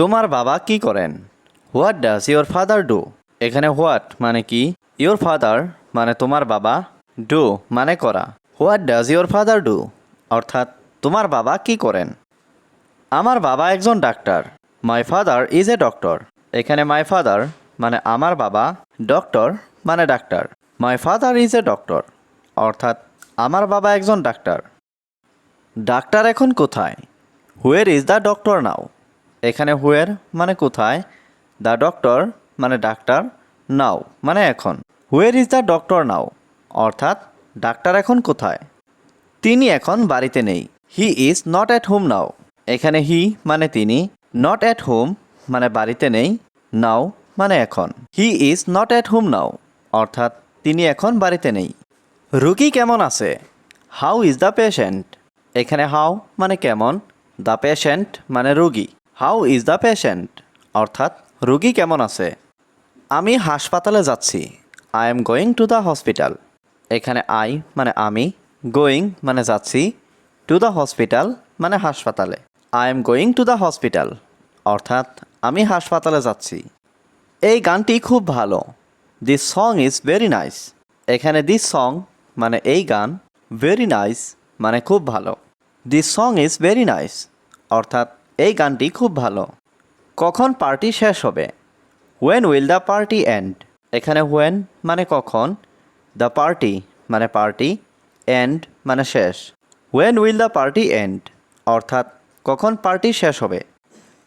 তোমার বাবা কি করেন? What does your father do এখানে হোয়াট মানে কি? ইয়োর ফাদার মানে তোমার বাবা। ডু মানে করা। What does your father do অর্থাৎ তোমার বাবা কি করেন? আমার বাবা একজন doctor. My father is a doctor এখানে মাই ফাদার মানে আমার বাবা ডক্টর মানে doctor. My father is a doctor অর্থাৎ আমার বাবা একজন ডাক্তার। ডাক্তার এখন কোথায়? Where is the doctor now এখানে হুয়ের মানে কোথায়? দ্য ডক্টর মানে ডাক্তার নাও মানে এখন। Where is the doctor now অর্থাৎ ডাক্তার এখন কোথায়? তিনি এখন বাড়িতে নেই। He is not at home now এখানে হি মানে তিনি নট অ্যাট হোম মানে বাড়িতে নেই নাও মানে এখন। He is not at home now অর্থাৎ তিনি এখন বাড়িতে নেই। রুগী কেমন আছে? হাউ ইজ দ্য পেশেন্ট এখানে হাউ মানে কেমন? দ্য পেশেন্ট মানে রুগী। হাউ ইজ দ্য পেশেন্ট অর্থাৎ, রুগী কেমন আছে? আমি হাসপাতালে যাচ্ছি। I am going to the hospital এখানে আই মানে আমি গোয়িং মানে যাচ্ছি। টু দ্য হসপিটাল মানে হাসপাতালে। I am going to the hospital অর্থাৎ, আমি হাসপাতালে যাচ্ছি। এই গানটি খুব ভালো। This song is very nice এখানে দিস সং মানে এই গান ভেরি নাইস মানে খুব ভালো। This song is very nice অর্থাৎ এই গানটি খুব ভালো। কখন পার্টি শেষ হবে? When will the party end এখানে হোয়েন মানে কখন? দ্য পার্টি মানে পার্টি এন্ড মানে শেষ। When will the party end অর্থাৎ কখন পার্টি শেষ হবে?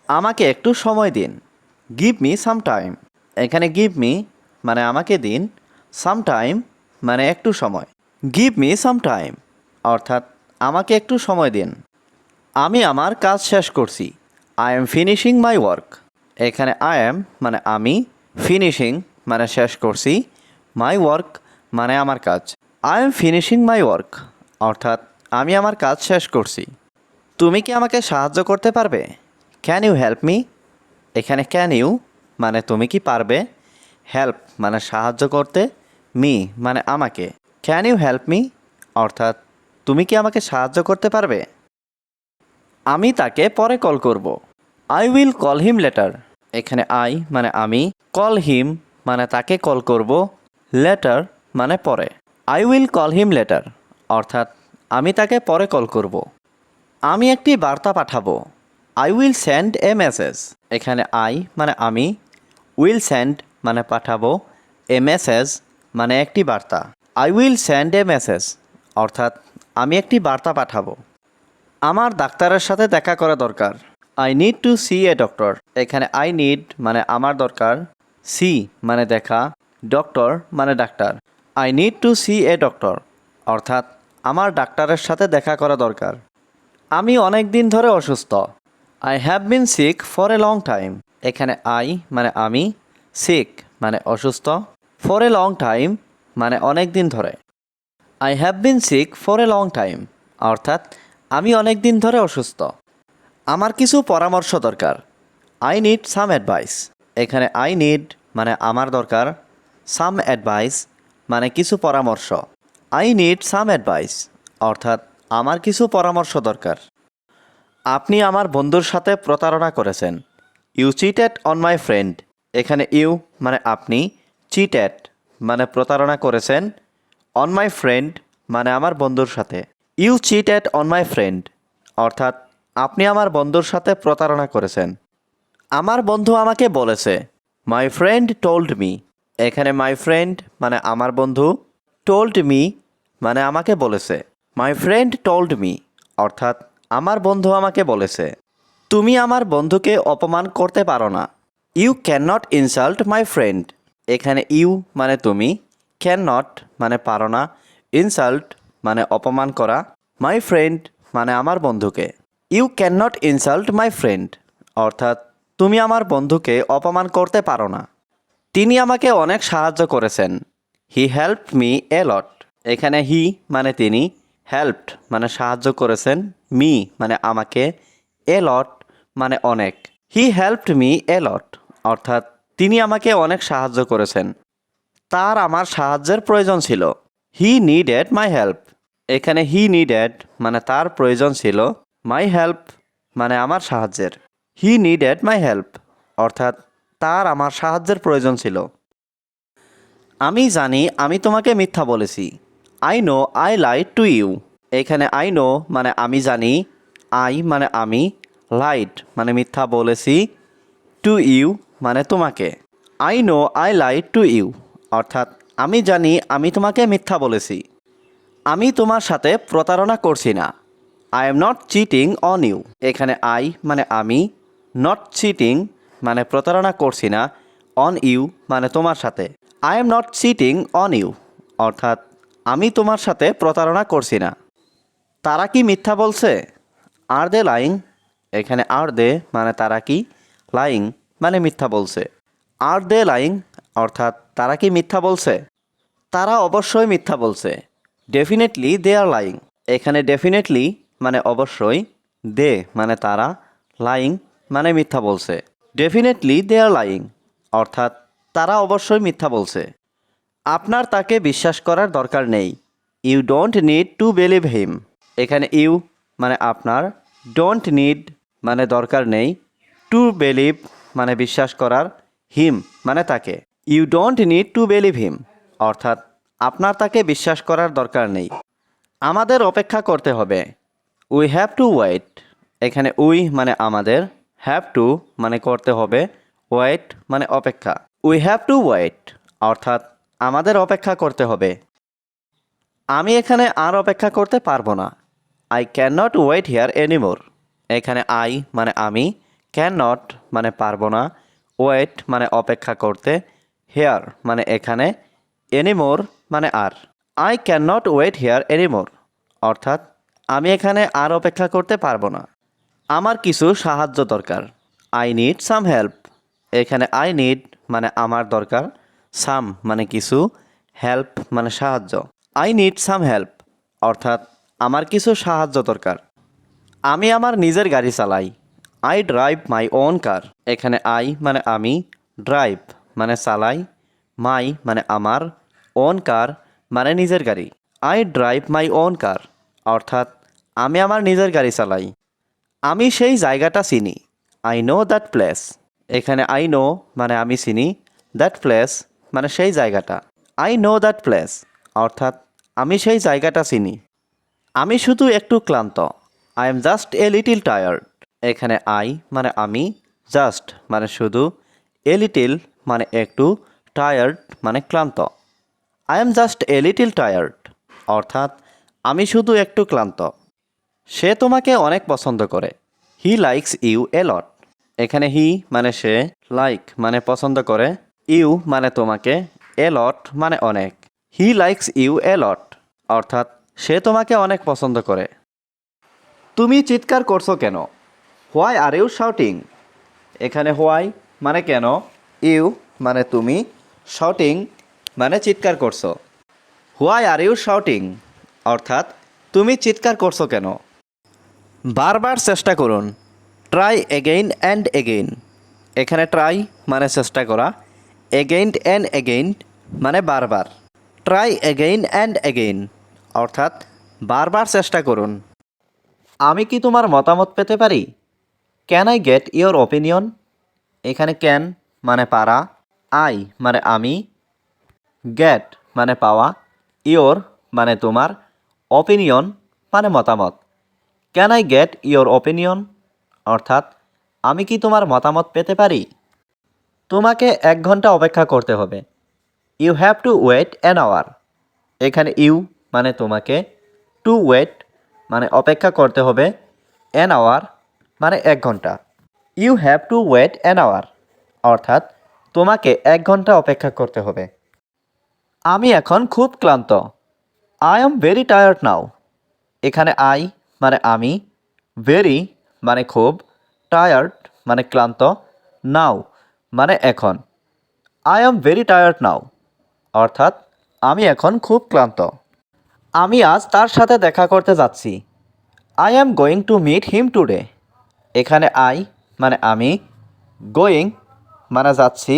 আমাকে একটু সময় দিন। গিভ মি সাম টাইম এখানে গিভ মি মানে আমাকে দিন। সাম টাইম মানে একটু সময়। গিভ মি সাম টাইম অর্থাৎ আমাকে একটু সময় দিন। আমি আমার কাজ শেষ করছি। I am finishing my work এখানে আই এম মানে আমি ফিনিশিং মানে শেষ করছি। মাই ওয়ার্ক মানে আমার কাজ। I am finishing my work অর্থাৎ আমি আমার কাজ শেষ করছি। তুমি কি আমাকে সাহায্য করতে পারবে? ক্যান ইউ হেল্প মি এখানে ক্যান ইউ মানে তুমি কি পারবে? হেল্প মানে সাহায্য করতে। মি মানে আমাকে। ক্যান ইউ হেল্প মি অর্থাৎ তুমি কি আমাকে সাহায্য করতে পারবে? আমি তাকে পরে কল করব। I will call him later এখানে আই মানে আমি কল হিম মানে তাকে কল করব লেটার মানে পরে। I will call him later অর্থাৎ, আমি তাকে পরে কল করব। আমি একটি বার্তা পাঠাবো। I will send a message এখানে আই মানে আমি উইল সেন্ড মানে পাঠাবো এ মেসেজ মানে একটি বার্তা। I will send a message অর্থাৎ, আমি একটি বার্তা পাঠাবো। আমার ডাক্তারের সাথে দেখা করা দরকার। I need to see a doctor এখানে আই নিড মানে আমার দরকার। সি মানে দেখা। ডক্টর মানে doctor. I need to see a doctor অর্থাৎ আমার ডাক্তারের সাথে দেখা করা দরকার। আমি অনেক দিন ধরে অসুস্থ। I have been sick for a long time এখানে আই মানে আমি সিক মানে অসুস্থ। ফর এ লং টাইম মানে অনেক দিন ধরে। I have been sick for a long time অর্থাৎ আমি অনেক দিন ধরে অসুস্থ। আমার কিছু পরামর্শ দরকার। আই নিড সাম অ্যাডভাইস এখানে আই নিড মানে আমার দরকার। সাম অ্যাডভাইস মানে কিছু পরামর্শ। আই নিড সাম অ্যাডভাইস অর্থাৎ আমার কিছু পরামর্শ দরকার। আপনি আমার বন্ধুর সাথে প্রতারণা করেছেন। You cheat cheated on my friend এখানে ইউ মানে আপনি চিট চিটেড মানে প্রতারণা করেছেন। অন মাই ফ্রেন্ড মানে আমার বন্ধুর সাথে। You cheated on my friend অর্থাৎ, আপনি আমার বন্ধুর সাথে প্রতারণা করেছেন। আমার বন্ধু আমাকে বলেছে মাই ফ্রেন্ড টোল্ড মি এখানে মাই ফ্রেন্ড মানে আমার বন্ধু টোল্ড মি মানে আমাকে বলেছে। মাই ফ্রেন্ড টোল্ড মি অর্থাৎ, আমার বন্ধু আমাকে বলেছে, তুমি আমার বন্ধুকে অপমান করতে পারো না। You can not insult my friend এখানে ইউ মানে তুমি ক্যান নট মানে পারো না। ইনসাল্ট মানে অপমান করা মাই ফ্রেন্ড মানে আমার বন্ধুকে। You can not insult my friend অর্থাৎ, তুমি আমার বন্ধুকে অপমান করতে পারো না। তিনি আমাকে অনেক সাহায্য করেছেন। He help me a lot এখানে হি মানে তিনি হেল্পড মানে সাহায্য করেছেন মি মানে আমাকে এ লট মানে অনেক। হি হেল্পড মি এ লট অর্থাৎ, তিনি আমাকে অনেক সাহায্য করেছেন। তার আমার সাহায্যের প্রয়োজন ছিল। হি নিডেড মাই হেল্প এখানে হি নিডেড মানে তার প্রয়োজন ছিল মাই হেল্প মানে আমার সাহায্যের। হি নিডেড মাই হেল্প অর্থাৎ তার আমার সাহায্যের প্রয়োজন ছিল। আমি জানি, আমি তোমাকে মিথ্যা বলেছি। I know I lied to you এখানে আই নো মানে আমি জানি আই মানে আমি লাইট মানে মিথ্যা বলেছি টু ইউ মানে তোমাকে। I know I lied to you অর্থাৎ আমি জানি, আমি তোমাকে মিথ্যা বলেছি। আমি তোমার সাথে প্রতারণা করছি না। I am not cheating on you এখানে আই মানে আমি নট চিটিং মানে প্রতারণা করছি না অন ইউ মানে তোমার সাথে। I am not cheating on you অর্থাৎ, আমি তোমার সাথে প্রতারণা করছি না। তারা কি মিথ্যা বলছে? আর দে লাইং এখানে আর দে মানে তারা কি? লাইং মানে মিথ্যা বলছে। আর দে লাইং অর্থাৎ, তারা কি মিথ্যা বলছে? তারা অবশ্যই মিথ্যা বলছে। ডেফিনেটলি দে আর লাইং এখানে ডেফিনেটলি মানে অবশ্যই দে মানে তারা লাইং মানে মিথ্যা বলছে। ডেফিনেটলি দে আর লাইং অর্থাৎ তারা অবশ্যই মিথ্যা বলছে। আপনার তাকে বিশ্বাস করার দরকার নেই। You don't need to believe him এখানে ইউ মানে আপনার ডোন্ট নিড মানে দরকার নেই। টু বিলিভ মানে বিশ্বাস করার হিম মানে তাকে। You don't need to believe him অর্থাৎ আপনার তাকে বিশ্বাস করার দরকার নেই। আমাদের অপেক্ষা করতে হবে। উই হ্যাভ টু ওয়েট এখানে উই মানে আমাদের। হ্যাভ টু মানে করতে হবে। ওয়েট মানে অপেক্ষা। উই হ্যাভ টু ওয়েট অর্থাৎ আমাদের অপেক্ষা করতে হবে। আমি এখানে আর অপেক্ষা করতে পারব না। I can not wait here anymore এখানে আই মানে আমি। ক্যান নট মানে পারব না। ওয়েট মানে অপেক্ষা করতে। হেয়ার মানে এখানে। এনিমোর মানে আর। I can not wait here anymore অর্থাৎ, আমি এখানে আর অপেক্ষা করতে পারব না। আমার কিছু সাহায্য দরকার। আই নিড সাম হেল্প এখানে আই নিড মানে আমার দরকার। সাম মানে কিছু। হেল্প মানে সাহায্য। আই নিড সাম হেল্প অর্থাৎ, আমার কিছু সাহায্য দরকার। আমি আমার নিজের গাড়ি চালাই। I drive my own car এখানে আই মানে আমি ড্রাইভ মানে চালাই। মাই মানে আমার ওন কার মানে নিজের গাড়ি। I drive my own car অর্থাৎ আমি আমার নিজের গাড়ি চালাই। আমি সেই জায়গাটা চিনি। আই নো দ্যাট প্লেস এখানে আই নো মানে আমি চিনি। দ্যাট প্লেস মানে সেই জায়গাটা। আই নো দ্যাট প্লেস অর্থাৎ আমি সেই জায়গাটা চিনি। আমি শুধু একটু ক্লান্ত। I am just a little tired এখানে আই মানে আমি জাস্ট মানে শুধু এ লিটিল মানে একটু টায়ার্ড মানে ক্লান্ত। I am just a little tired অর্থাৎ, আমি শুধু একটু ক্লান্ত। সে তোমাকে অনেক পছন্দ করে। He likes you a lot এখানে হি মানে সে লাইক মানে পছন্দ করে। ইউ মানে তোমাকে এ লট মানে অনেক। He likes you a lot অর্থাৎ, সে তোমাকে অনেক পছন্দ করে। তুমি চিৎকার করছ কেন? হোয়াই আর ইউ শাউটিং এখানে হোয়াই মানে কেন? ইউ মানে তুমি শাউটিং মানে চিৎকার করছ। হোয়াই আর ইউ শাউটিং অর্থাৎ, তুমি চিৎকার করছ কেন? বারবার চেষ্টা করুন। ট্রাই এগেইন অ্যান্ড এগেইন এখানে ট্রাই মানে চেষ্টা করা। এগেইন অ্যান্ড এগেইন মানে বারবার। ট্রাই এগেইন অ্যান্ড এগেইন অর্থাৎ, বারবার চেষ্টা করুন। আমি কি তোমার মতামত পেতে পারি? Can I get your opinion এখানে ক্যান মানে পারা। আই মানে আমি। গেট মানে পাওয়া ইওর মানে তোমার অপিনিয়ন মানে মতামত। Can I get your opinion অর্থাৎ, আমি কি তোমার মতামত পেতে পারি? তোমাকে এক ঘণ্টা অপেক্ষা করতে হবে। You have to wait an hour এখানে ইউ মানে তোমাকে টু ওয়েট মানে অপেক্ষা করতে হবে অ্যান আওয়ার মানে এক ঘণ্টা। You have to wait an hour অর্থাৎ, তোমাকে এক ঘণ্টা অপেক্ষা করতে হবে। আমি এখন খুব ক্লান্ত। I am very tired now এখানে আই মানে আমি ভেরি মানে খুব টায়ার্ড মানে ক্লান্ত নাও মানে এখন। I am very tired now অর্থাৎ আমি এখন খুব ক্লান্ত। আমি আজ তার সাথে দেখা করতে যাচ্ছি। I am going to meet him today এখানে আই মানে আমি গোয়িং মানে যাচ্ছি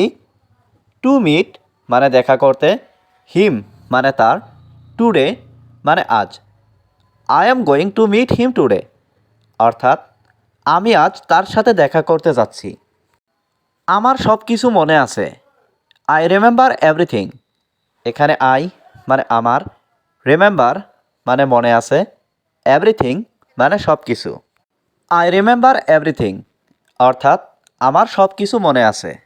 টু মিট মানে দেখা করতে হিম মানে তার টুডে মানে আজ। I am going to meet him today অর্থাৎ, আমি আজ তার সাথে দেখা করতে যাচ্ছি। আমার সব কিছু মনে আছে। আই রিমেম্বার এভরিথিং এখানে আই মানে আমার রিমেম্বার মানে মনে আছে। এভরিথিং মানে সব কিছু। আই রিমেম্বার এভরিথিং অর্থাৎ, আমার সব কিছু মনে আছে।